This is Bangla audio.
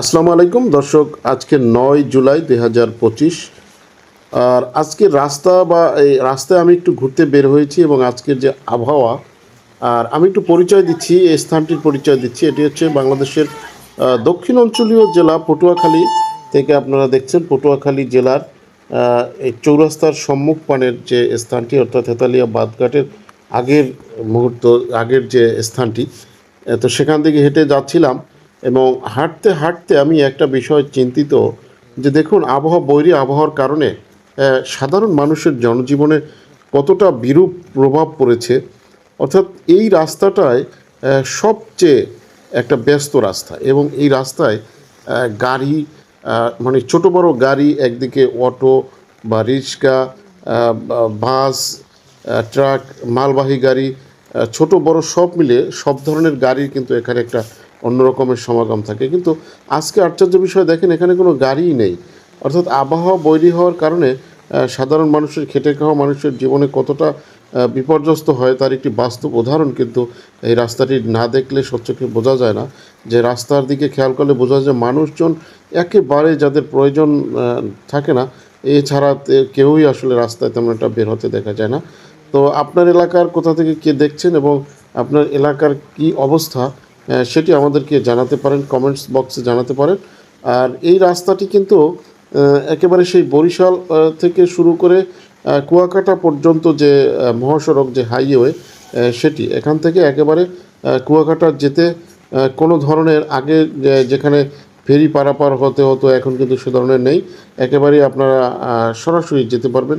আসসালামু আলাইকুম। দর্শক, আজকে নয় জুলাই দুই হাজার পঁচিশ। আর আজকের রাস্তা বা এই রাস্তায় আমি একটু ঘুরতে বের হয়েছি এবং আজকের যে আবহাওয়া, আর আমি একটু পরিচয় দিচ্ছি এই স্থানটির পরিচয় দিচ্ছি। এটি হচ্ছে বাংলাদেশের দক্ষিণ অঞ্চলীয় জেলা পটুয়াখালী থেকে আপনারা দেখছেন। পটুয়াখালী জেলার এই চৌরাস্তার সম্মুখ পানের যে স্থানটি, অর্থাৎ হেতালিয়া বাদঘাটের আগের মুহূর্ত, আগের যে স্থানটি তো সেখান থেকে হেঁটে যাচ্ছিলাম। এবং হাঁটতে হাঁটতে আমি একটা বিষয় চিন্তিত যে দেখুন, আবহাওয়া বৈরী আবহাওয়ার কারণে সাধারণ মানুষের জনজীবনে কতটা বিরূপ প্রভাব পড়েছে। অর্থাৎ এই রাস্তাটায় সবচেয়ে একটা ব্যস্ত রাস্তা এবং এই রাস্তায় গাড়ি মানে ছোট বড় গাড়ি একদিকে অটো বা রিক্সা বাস ট্রাক, মালবাহী গাড়ি ছোট বড় সব মিলে সব ধরনের গাড়ির কিন্তু এখানে একটা অন্য রকমের সমাগম থাকে। কিন্তু আজকে আশ্চর্য বিষয়, দেখেন এখানে কোনো গাড়িই নেই। অর্থাৎ আবহাওয়া বৈরী হওয়ার কারণে সাধারণ মানুষের খেটে খাওয়া মানুষের জীবনে কতটা বিপর্যস্ত হয় তার একটি বাস্তব উদাহরণ। কিন্তু এই রাস্তাটি না দেখলে সত্যকে বোঝা যায় না যে রাস্তার দিকে খেয়াল করলে বোঝা যায় মানুষজন একেবারে যাদের প্রয়োজন থাকে না, এছাড়া কেউই আসলে রাস্তায় তেমন একটা বের হতে দেখা যায় না। তো আপনার এলাকার কোথা থেকে কে দেখছেন এবং আপনার এলাকার কি অবস্থা? সেটি আমাদেরকে জানাতে পারেন কমেন্টস বক্সে জানাতে পারেন। আর এই রাস্তাটি কিন্তু একেবারে সেই বরিশাল থেকে শুরু করে কুয়াকাটা পর্যন্ত যে মহাসড়ক, যে হাইওয়ে সেটি। এখান থেকে একেবারে কুয়াকাটা যেতে কোনো ধরনের আগে যেখানে ফেরি পারাপার হতে হতো, এখন কিন্তু সে ধরনের নেই। একেবারেই আপনারা সরাসরি যেতে পারবেন।